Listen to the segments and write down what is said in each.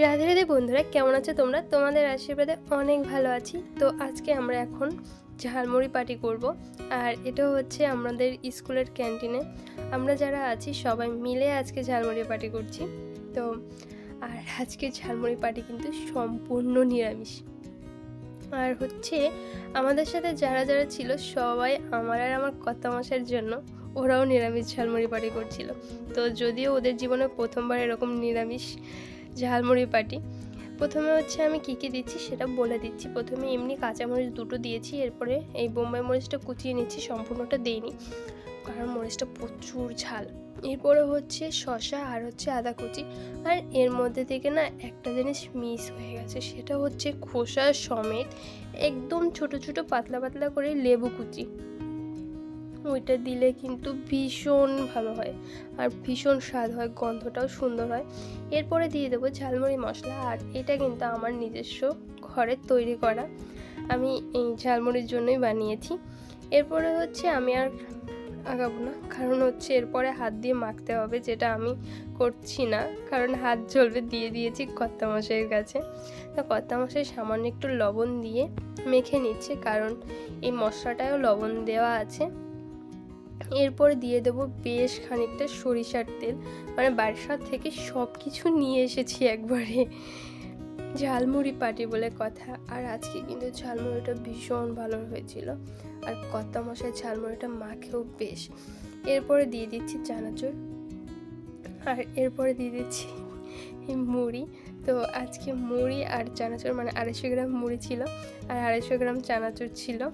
রাধে রাধে বন্ধুরা, কেমন আছো তোমরা? তোমাদের আশীর্বাদে অনেক ভালো আছি। তো আজকে আমরা এখন ঝালমুড়ি পার্টি করব। আর এটা হচ্ছে আমাদের স্কুলের ক্যান্টিনে। আমরা যারা আছি সবাই মিলে আজকে ঝালমুড়ি পার্টি করছি। তো, আর আজকে ঝালমুড়ি পার্টি কিন্তু সম্পূর্ণ নিরামিষ। আর হচ্ছে আমাদের সাথে যারা যারা ছিল সবাই আমার আর আমার কর্তামশাইয়ের জন্য ওরাও নিরামিষ ঝালমুড়ি পার্টি করছিল। তো যদিও ওদের জীবনে প্রথমবার এরকম নিরামিষ ঝালমুড়ি পাটি। প্রথমে হচ্ছে আমি কী কী দিচ্ছি সেটা বলে দিচ্ছি। প্রথমে এমনি কাঁচামরিচ দুটো দিয়েছি, এরপরে এই বোম্বাই মরিচটা কুচিয়ে নিচ্ছি, সম্পূর্ণটা দিইনি। কারণ মরিচটা প্রচুর ঝাল। এরপরে হচ্ছে শশা আর হচ্ছে আদা কুচি। আর এর মধ্যে থেকে না একটা জিনিস মিস হয়ে গেছে, সেটা হচ্ছে খোসা সমেত একদম ছোট ছোট পাতলা পাতলা করে লেবু কুচি। ওইটা দিলে কিন্তু ভীষণ ভালো হয়। আর ভীষণ স্বাদ হয়, গন্ধটাও সুন্দর হয়। এরপরে দিয়ে দেবো ঝালমুড়ি মশলা, আর এটা কিন্তু আমার নিজস্ব ঘরে তৈরি করা। আমি এই ঝালমুড়ির জন্যই বানিয়েছি। এরপরে হচ্ছে আমি আর আগাবো না, কারণ হচ্ছে এরপরে হাত দিয়ে মাখতে হবে, যেটা আমি করছি না। কারণ হাত জ্বলবে, দিয়ে দিয়েছি কর্তামশাইয়ের কাছে। তো কর্তামশাই সামান্য একটু লবণ দিয়ে মেখে নিচ্ছে, কারণ এই মশলাটায়ও লবণ দেওয়া আছে। এরপরে দিয়ে দেবো বেশ খানিকটা সরিষার তেল। মানে বাসার থেকে সব কিছু নিয়ে এসেছি একবারে। ঝালমুড়ি পাটি বলে কথা। আর আজকে কিন্তু ঝালমুড়িটা ভীষণ ভালো হয়েছিল। আর কত্তা মশাই ঝালমুড়িটা মাখেও বেশ। এরপরে দিয়ে দিচ্ছি চানাচুর। আর এরপরে দিয়ে দিচ্ছি মুড়ি। তো আজকে মুড়ি আর চানাচুর মানে আড়াইশো গ্রাম মুড়ি ছিল। আর আড়াইশো গ্রাম চানাচুর ছিল।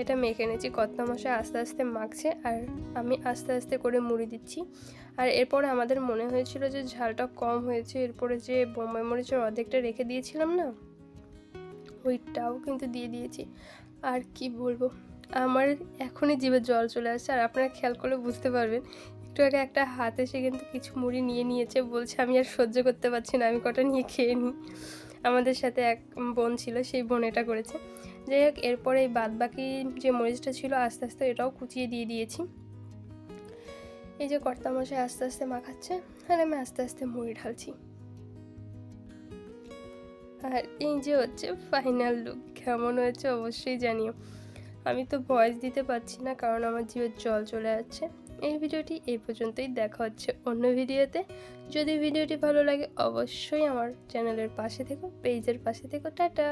এটা মেখে নিয়েছি কত্তা মশাই আস্তে আস্তে মাখছে আর আমি আস্তে আস্তে করে মুড়ি দিচ্ছি। আর এরপরে আমাদের মনে হয়েছিল যে ঝালটা কম হয়েছে, এরপরে যে বোম্বাই মরিচের অর্ধেকটা রেখে দিয়েছিলাম না, ওইটাও কিন্তু দিয়ে দিয়েছি। আর কি বলব, আমার এখনই জিভে জল চলে আসছে আর আপনারা খেয়াল করলে বুঝতে পারবেন। একটু আগে একটা হাত এসে কিন্তু কিছু মুড়ি নিয়ে নিয়েছে, বলছে আমি আর সহ্য করতে পারছি না, আমি কটা নিয়ে খেয়ে নিই। আমাদের সাথে এক বোন ছিল, সেই বোন এটা করেছে। যাই হোক, এরপরে এই বাদ বাকি যে মরিচটা ছিল, আস্তে আস্তে এটাও কুচিয়ে দিয়ে দিয়েছি। এই যে কর্তামশাই আস্তে আস্তে মাখাচ্ছে, আর আমি আস্তে আস্তে মুড়ি ঢালছি। আর এই যে হচ্ছে ফাইনাল লুক কেমন হয়েছে অবশ্যই জানিও। আমি তো ভয়েস দিতে পারছি না, কারণ আমার জিভের জল চলে যাচ্ছে। এই ভিডিওটি এই পর্যন্তই। দেখা হচ্ছে অন্য ভিডিওতে। যদি ভিডিওটি ভালো লাগে, অবশ্যই আমার চ্যানেলের পাশে থেকো, পেজের পাশে থেকো। টাটা!